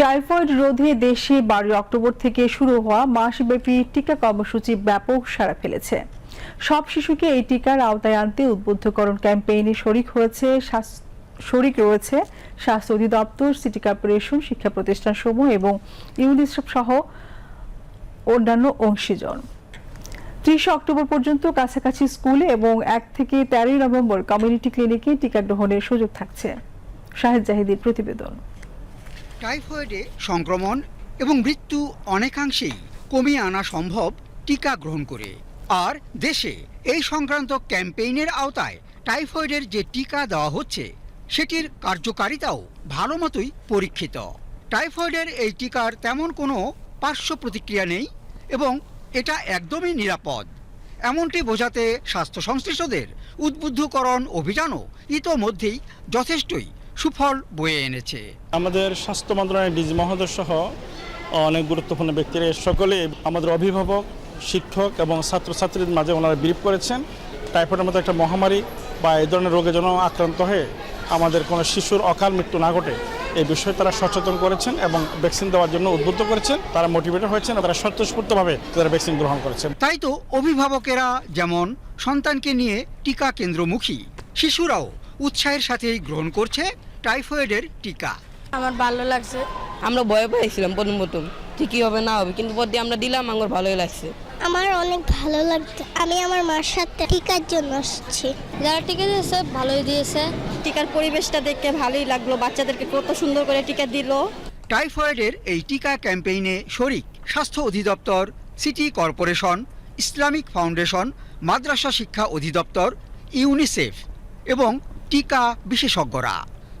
Typhoid রোধে দেশে বারোই অক্টোবর থেকে শুরু হওয়া মাসব্যাপী টিকা কর্মসূচি ব্যাপক সাড়া ফেলেছে। সব শিশুকে এই টিকার আওতায় আনতে উদ্বুদ্ধকরণ ক্যাম্পেইনে শরিক হয়েছে শরিক রয়েছে স্বাস্থ্য অধিদপ্তর, সিটি কর্পোরেশন, শিক্ষা প্রতিষ্ঠান সমূহ এবং ইউনিসেফ সহ অন্যান্য অংশীজন। ত্রিশ অক্টোবর পর্যন্ত কাছাকাছি স্কুলে এবং এক থেকে তেরোই নভেম্বর কমিউনিটি ক্লিনিকে টিকা গ্রহণের সুযোগ থাকছে। শাহেদ জাহিদের প্রতিবেদন। টাইফয়েডে সংক্রমণ এবং মৃত্যু অনেকাংশেই কমিয়ে আনা সম্ভব টিকা গ্রহণ করে। আর দেশে এই সংক্রান্ত ক্যাম্পেইনের আওতায় টাইফয়েডের যে টিকা দেওয়া হচ্ছে, সেটির কার্যকারিতাও ভালো মতোই পরীক্ষিত। টাইফয়েডের এই টিকার তেমন কোনো পার্শ্ব প্রতিক্রিয়া নেই এবং এটা একদমই নিরাপদ। এমনটি বোঝাতে স্বাস্থ্য সংশ্লিষ্টদের উদ্বুদ্ধকরণ অভিযানও ইতোমধ্যেই যথেষ্টই সুফল বয়ে এনেছে। আমাদের স্বাস্থ্য মন্ত্রণালয়ের ডিজি মহোদয় সহ অনেক গুরুত্বপূর্ণ ব্যক্তিরা সকলে আমাদের অভিভাবক শিক্ষক এবং ছাত্রছাত্রীদের মাঝে ওনারা বিরিপ করেছেন। টাইফয়েডের মতো একটা মহামারী বা এই ধরনের রোগে যেন আক্রান্ত হয়ে আমাদের কোনো শিশুর অকাল মৃত্যু না ঘটে এই বিষয়ে তারা সচেতন করেছেন এবং ভ্যাকসিন দেওয়ার জন্য উদ্বুদ্ধ করেছেন। তারা মোটিভেটেড হয়েছেন তারা স্বতঃস্ফূর্তভাবে তারা ভ্যাকসিন গ্রহণ করেছেন। তাই তো অভিভাবকেরা যেমন সন্তানকে নিয়ে টিকা কেন্দ্রমুখী শিশুরাও উৎসাহের সাথেই গ্রহণ করছে টাইফয়েডের টিকা। আমার ভালো লাগছে। আমরা ভয় পেয়েছিলাম প্রথম প্রথম। ঠিকই হবে না হবে কিন্তু পর দিয়ে আমরা দিলাম আমার ভালোই লাগছে। আমার অনেক ভালো লাগছে। আমি আমার মার সাথে টিকার জন্য আসছি। যারা টিকা দিয়েছে ভালোই দিয়েছে। টিকার পরিবেশটা দেখে ভালোই লাগল বাচ্চাদেরকে কত সুন্দর করে টিকা দিল। টাইফয়েডের এই টিকা ক্যাম্পেইনে শরিক স্বাস্থ্য অধিদপ্তর সিটি কর্পোরেশন ইসলামিক ফাউন্ডেশন মাদ্রাসা শিক্ষা অধিদপ্তর ইউনিসেফ এবং টিকা বিশেষজ্ঞরা।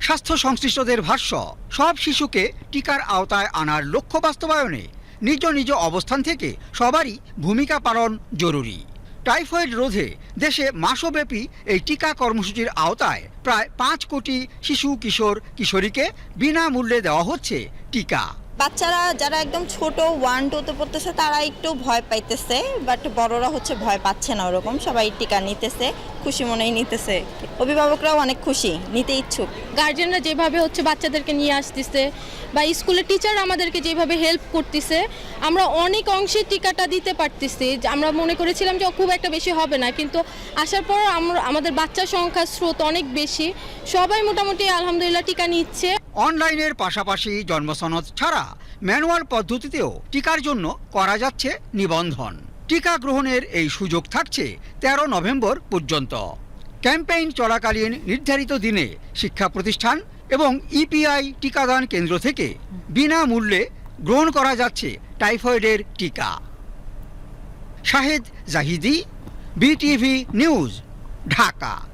স্বাস্থ্য সংশ্লিষ্টদের ভাষ্য, সব শিশুকে টিকার আওতায় আনার লক্ষ্য বাস্তবায়নে নিজ নিজ অবস্থান থেকে সবারই ভূমিকা পালন জরুরি। টাইফয়েড রোধে দেশে মাসব্যাপী এই টিকা কর্মসূচির আওতায় প্রায় পাঁচ কোটি শিশু, কিশোর, কিশোরীকে বিনামূল্যে দেওয়া হচ্ছে টিকা। বাচ্চারা যারা একদম ছোট ওয়ান টুতে পড়তেছে, তারা একটু ভয় পাইতেছে বাট বড়রা হচ্ছে ভয় পাচ্ছে না ওরকম, সবাই টিকা নিতেছে, খুশি মনেই নিতেছে। অভিভাবকরাও অনেক খুশি, নিতে ইচ্ছুক। গার্জেনরা যেভাবে হচ্ছে বাচ্চাদেরকে নিয়ে আসতেছে, বা স্কুলের টিচার আমাদেরকে যেভাবে হেল্প করতেছে, আমরা অনেক অংশে টিকাটা দিতে পারতেছি। আমরা মনে করেছিলাম যে খুব একটা বেশি হবে না। কিন্তু আসার পর আমরা, আমাদের বাচ্চার সংখ্যার স্রোত অনেক বেশি। সবাই মোটামুটি আলহামদুলিল্লাহ টিকা নিচ্ছে। অনলাইনের পাশাপাশি জন্মসনদ ছাড়া ম্যানুয়াল পদ্ধতিতেও টিকার জন্য করা যাচ্ছে নিবন্ধন। টিকা গ্রহণের এই সুযোগ থাকছে তেরো নভেম্বর পর্যন্ত। ক্যাম্পেইন চলাকালীন নির্ধারিত দিনে শিক্ষা প্রতিষ্ঠান এবং ইপিআই টিকাদান কেন্দ্র থেকে বিনামূল্যে গ্রহণ করা যাচ্ছে টাইফয়েডের টিকা। Shahed Zahidi, BTV news, Dhaka.